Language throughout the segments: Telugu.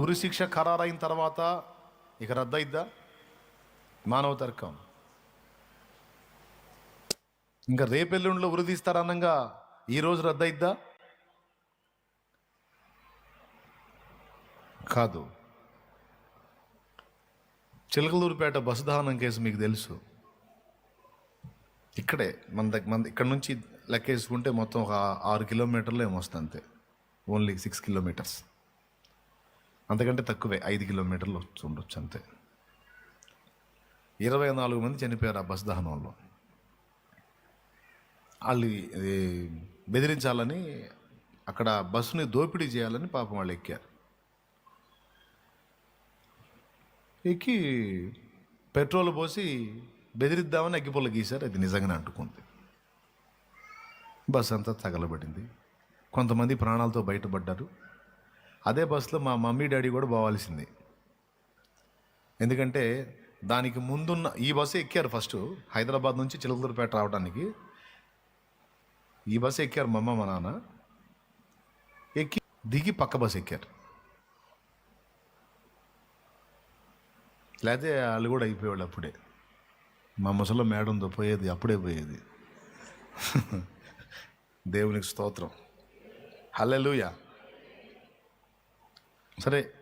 ఉరిశిక్ష శిక్ష ఖరారైన తర్వాత ఇక రద్దయిద్దా? మానవ తర్కం. ఇంకా రేపెల్లుండిలో ఉరిదీస్తారనంగా ఈరోజు రద్దయిద్దా? కాదు. చిలకలూరుపేట బస్సు దహనం కేసు మీకు తెలుసు. ఇక్కడే మన దగ్గర మన ఇక్కడ నుంచి లెక్కేసుకుంటే మొత్తం ఒక ఆరు కిలోమీటర్లు ఏమొస్తుంది అంతే ఓన్లీ సిక్స్ కిలోమీటర్స్. అంతకంటే తక్కువే. ఐదు కిలోమీటర్లు వచ్చి ఉండొచ్చు అంతే. ఇరవై నాలుగు మంది చనిపోయారు ఆ బస్ దహనంలో. వాళ్ళు బెదిరించాలని అక్కడ బస్సుని దోపిడీ చేయాలని పాపం వాళ్ళు ఎక్కారు. ఎక్కి పెట్రోల్ పోసి బెదిరిద్దామని అగ్గిపుల్ల గీశారు. అది నిజంగానే అంటుకుంది. బస్ అంతా తగలబడింది. కొంతమంది ప్రాణాలతో బయటపడ్డారు. అదే బస్సులో మా మమ్మీ డాడీ కూడా పోవాల్సింది. ఎందుకంటే దానికి ముందున్న ఈ బస్సు ఎక్కారు ఫస్ట్ హైదరాబాద్ నుంచి చిలకలూరుపేట రావడానికి ఈ బస్సు ఎక్కారు మా అమ్మ మా నాన్న. ఎక్కి దిగి పక్క బస్సు ఎక్కారు. లేకపోతే వాళ్ళు కూడా అయిపోయేవాళ్ళు అప్పుడే. మా ముసలో మేడంతో పోయేది అప్పుడే పోయేది. దేవునికి స్తోత్రం. హల్లెలూయా. సరే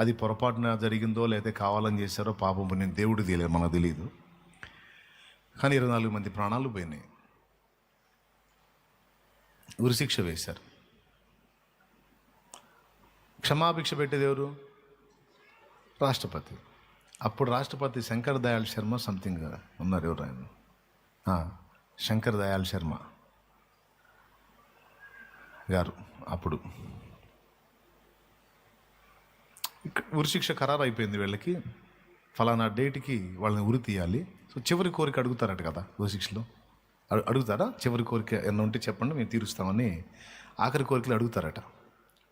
అది పొరపాటున జరిగిందో లేదా కావాలని చేశారో పాపం నేను దేవుడు తెలియదు మనకు తెలియదు. కానీ ఇరవై నాలుగు మంది ప్రాణాలు పోయినాయి. ఉరిశిక్ష వేశారు. క్షమాభిక్ష పెట్టేది ఎవరు? రాష్ట్రపతి. అప్పుడు రాష్ట్రపతి శంకర్ దయాళ్ శర్మ సంథింగ్ ఉన్నారు ఎవరు ఆయన? శంకర్ దయాళ్ శర్మ గారు అప్పుడు. ఉరిశిక్ష ఖరారు అయిపోయింది వీళ్ళకి. ఫలానా డేట్కి వాళ్ళని ఉరి తీయాలి. సో చివరి కోరిక అడుగుతారట కదా ఉరిశిక్షలో. అడు- అడుగుతారా? చివరి కోరిక ఏమన్నా ఉంటే చెప్పండి మేము తీరుస్తామని ఆఖరి కోరికలు అడుగుతారట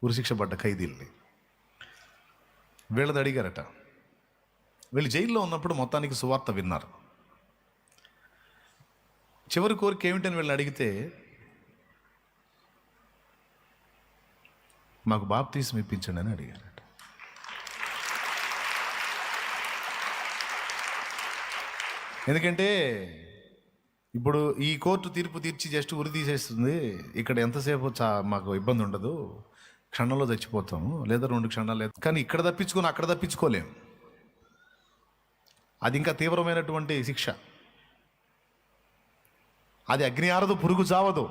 ఉరిశిక్ష పడ్డ ఖైదీల్ని. వీళ్ళది అడిగారట. వీళ్ళు జైల్లో ఉన్నప్పుడు మొత్తానికి సువార్త విన్నారు. చివరి కోరిక ఏమిటని వీళ్ళని అడిగితే మాకు బాప్తీసం ఇప్పించండి అని అడిగారు. ఎందుకంటే ఇప్పుడు ఈ కోర్టు తీర్పు తీర్చి జస్ట్ ఉరి తీసేస్తుంది. ఇక్కడ ఎంతసేపు చా మాకు ఇబ్బంది ఉండదు. క్షణంలో చచ్చిపోతాము. లేదా రెండు క్షణాలు లేదు. కానీ ఇక్కడ తప్పించుకొని అక్కడ తప్పించుకోలేము అది ఇంకా తీవ్రమైనటువంటి శిక్ష. అది అగ్ని ఆరదు పురుగు చావదు.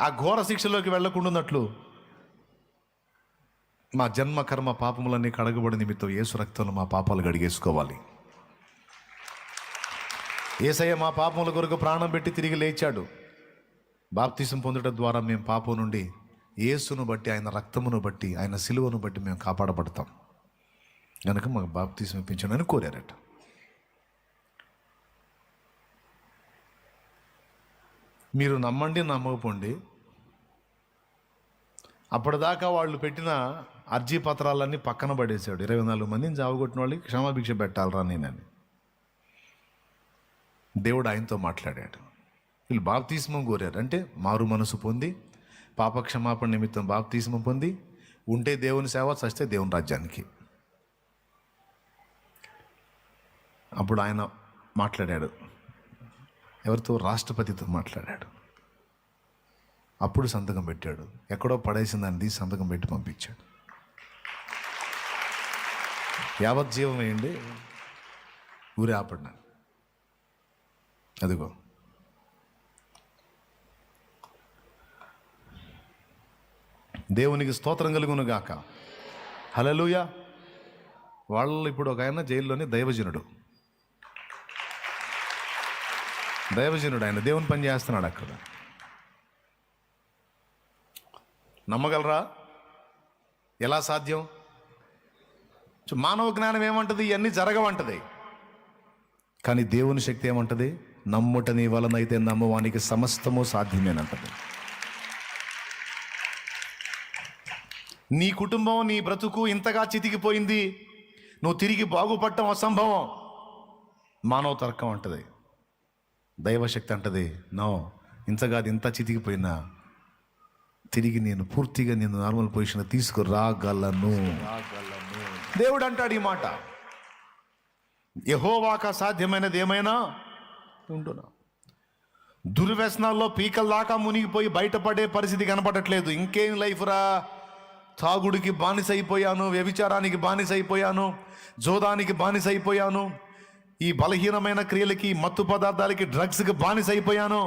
ఆ ఘోర శిక్షలోకి వెళ్ళకుండాన్నట్లు మా జన్మ కర్మ పాపములన్నీ కడగబడి నిమిత్తం ఏసు రక్తంలో మా పాపాలు గడిగేసుకోవాలి ఏసయ్య మా పాపముల కొరకు ప్రాణం పెట్టి తిరిగి లేచాడు. బాప్తిసం పొందడం ద్వారా మేము పాపం నుండి యేసును బట్టి ఆయన రక్తమును బట్టి ఆయన సిలువను బట్టి మేము కాపాడబడతాం. కనుక మాకు బాప్తిసం ఇప్పించండి అని కోరారట. మీరు నమ్మండి నమ్మకపోండి. అప్పటిదాకా వాళ్ళు పెట్టిన అర్జీ పత్రాలన్నీ పక్కన పడేశాడు. ఇరవై నాలుగు మందిని చావగొట్టిన వాళ్ళకి క్షమాభిక్ష పెట్టాలరా నేనని. దేవుడు ఆయనతో మాట్లాడాడు. వీళ్ళు బాప్తిస్మం కోరారు. అంటే మారు మనసు పొంది పాపక్షమాపణ నిమిత్తం బాప్తిస్మం పొంది ఉంటే దేవుని సేవ చస్తే దేవుని రాజ్యానికి. అప్పుడు ఆయన మాట్లాడాడు. ఎవరితో? రాష్ట్రపతితో మాట్లాడాడు. అప్పుడు సంతకం పెట్టాడు. ఎక్కడో పడేసిన దాన్ని తీసి సంతకం పెట్టి పంపించాడు. యావజ్జీవం వేయండి ఊరే ఆపడినా అదిగో. దేవునికి స్తోత్రం కలుగును గాక హలలుయ వాళ్ళు ఇప్పుడు ఒక ఆయన జైల్లోని దైవజనుడు. దైవజనుడు ఆయన దేవుని పని చేస్తున్నాడు అక్కడ. నమ్మగలరా? ఎలా సాధ్యం? మానవ జ్ఞానం ఏమంటుంది? ఇవన్నీ జరగవంటది కానీ దేవుని శక్తి ఏమంటది? నమ్ముట నీ వలనైతే నమ్మవానికి సమస్తము సాధ్యమేనంటది. నీ కుటుంబం నీ బ్రతుకు ఇంతగా చితికిపోయింది. నువ్వు తిరిగి బాగుపడటం అసంభవం. మానవ తర్కం అంటది. దైవశక్తి అంటది. నో ఇంతగా అది ఇంత చితికిపోయినా తిరిగి నేను పూర్తిగా నేను నార్మల్ పొజిషన్ తీసుకురాగలను. దేవుడు అంటాడు ఈ మాట. యహోవాక సాధ్యమైనది ఏమైనా? ఉండునా దుర్వ్యసనాల్లో పీకల దాకా మునిగిపోయి బయటపడే పరిస్థితి కనపడట్లేదు. ఇంకేం లైఫ్ రా? తాగుడికి బానిస అయిపోయాను వ్యభిచారానికి బానిస అయిపోయాను జోదానికి బానిస అయిపోయాను ఈ బలహీనమైన క్రియలకి మత్తు పదార్థాలకి డ్రగ్స్కి బానిస అయిపోయాను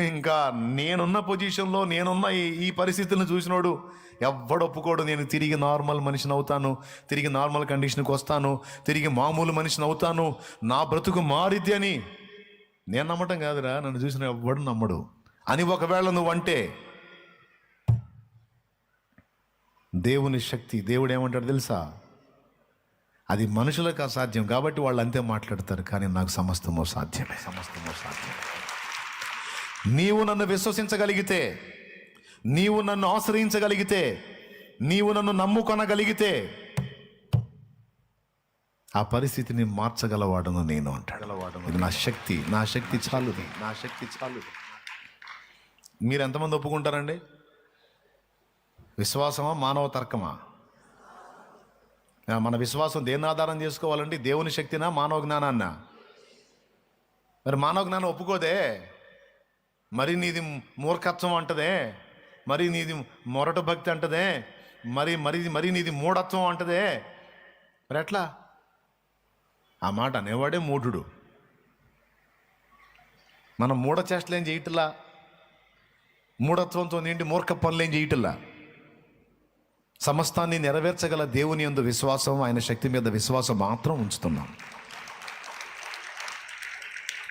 ఇంకా నేనున్న పొజిషన్లో నేనున్న ఈ పరిస్థితులను చూసినోడు ఎవ్వడు ఒప్పుకోడు. నేను తిరిగి నార్మల్ మనిషిని అవుతాను తిరిగి నార్మల్ కండిషన్కి వస్తాను తిరిగి మామూలు మనిషిని అవుతాను నా బ్రతుకు మారిద్ది అని నేను నమ్మటం కాదురా నన్ను చూసిన ఎవ్వడు నమ్మడు. అని ఒకవేళ నువ్వు అంటే దేవుని శక్తి దేవుడు ఏమంటాడు తెలుసా? అది మనుషులకు అసాధ్యం కాబట్టి వాళ్ళు అంతే మాట్లాడతారు కానీ నాకు సమస్తమో సాధ్యమే. సమస్తమో సాధ్యమే. నీవు నన్ను విశ్వసించగలిగితే నీవు నన్ను ఆశ్రయించగలిగితే నీవు నన్ను నమ్ముకొనగలిగితే ఆ పరిస్థితిని మార్చగలవాడను నేను అంటాడు. ఇది నా శక్తి నా శక్తి చాలు నా శక్తి చాలు మీరు ఎంతమంది ఒప్పుకుంటారండి? విశ్వాసమా మానవ తర్కమా? మన విశ్వాసం దేన్ని ఆధారం చేసుకోవాలండి? దేవుని శక్తినా మానవ జ్ఞానాన్నా? మరి మానవ జ్ఞానం ఒప్పుకోదే? మరి నీది మూర్ఖత్వం అంటదే? మరి నీది మొరట భక్తి అంటదే? మరి మరి మరి నీది మూఢత్వం అంటదే? మరి ఎట్లా? ఆ మాట అనేవాడే మూఢుడు. మనం మూఢ చేష్టలు మూఢత్వంతో నిండి మూర్ఖ పనులు ఏం సమస్తాన్ని నెరవేర్చగల దేవుని యందు విశ్వాసం ఆయన శక్తి మీద విశ్వాసం మాత్రం ఉంచుతున్నాం.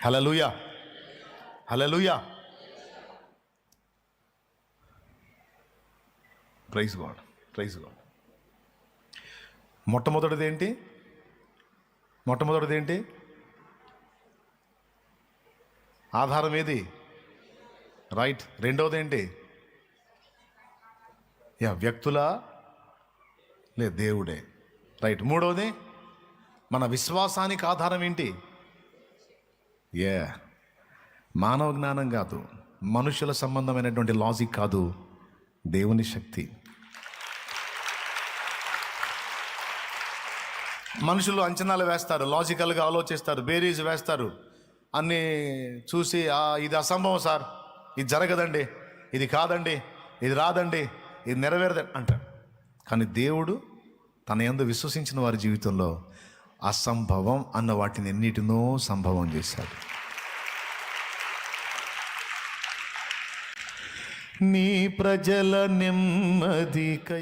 Hallelujah hallelujah praise God praise God మొట్టమొదటిది ఏంటి? మొట్టమొదటిది ఏంటి? ఆధారం ఏది రైట్. రెండవది ఏంటి? యా వ్యక్తులా? లే దేవుడే. రైట్. మూడవది మన విశ్వాసానికి ఆధారం ఏంటి ఏ మానవ జ్ఞానం కాదు. మనుషుల సంబంధమైనటువంటి లాజిక్ కాదు. దేవుని శక్తి. మనుషులు అంచనాలు వేస్తారు లాజికల్గా ఆలోచిస్తారు బేరీస్ వేస్తారు. అన్నీ చూసి ఇది అసంభవం సార్. ఇది జరగదండి. ఇది కాదండి. ఇది రాదండి. ఇది నెరవేరద అంటాడు. కానీ దేవుడు తన ఎందు విశ్వసించిన వారి జీవితంలో అసంభవం అన్న వాటిని ఎన్నిటినో సంభవం చేశాడు. నీ ప్రజల నెమ్మదికై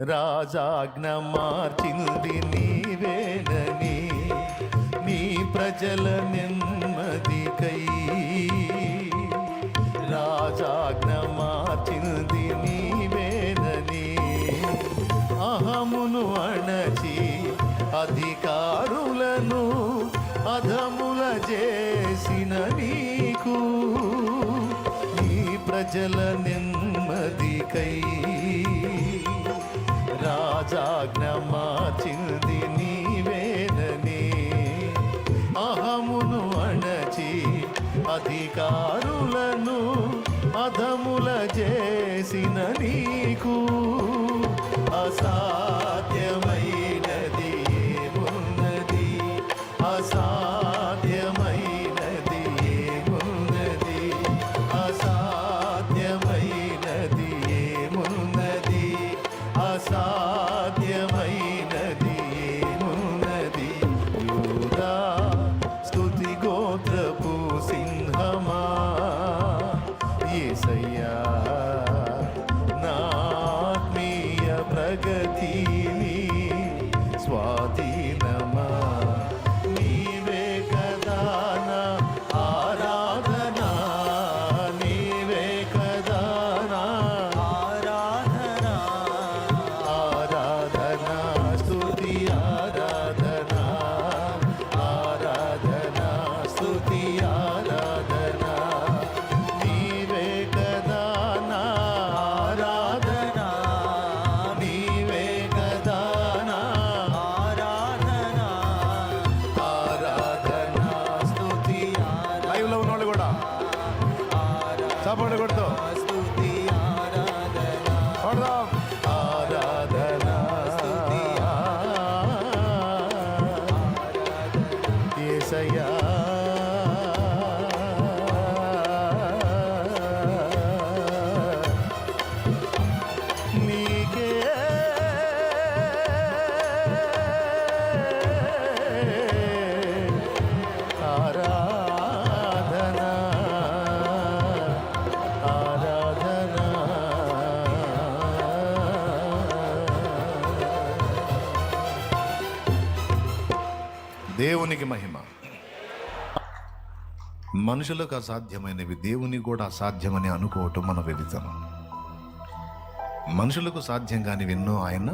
రాజాజ్ఞ మార్చింది నీవేనని నీ ప్రజల నెమ్మదికై రాజాజ్ఞ మార్చింది నీవేనని అహమును అణచి అధికారులను అధముల చేసిన నీకు నీ ప్రజల నెమ్మదికై రాజాజ్ఞ మార్చింది నీవేనని అహమును అణచి అధికారులను అధముల చేసిన నీకు అసా దేవునికి మహిమ. మనుషులకు అసాధ్యమైనవి దేవునికి కూడా అసాధ్యమని అనుకోవటం మన వెలితనం మనుషులకు సాధ్యం కానివి ఎన్నో ఆయన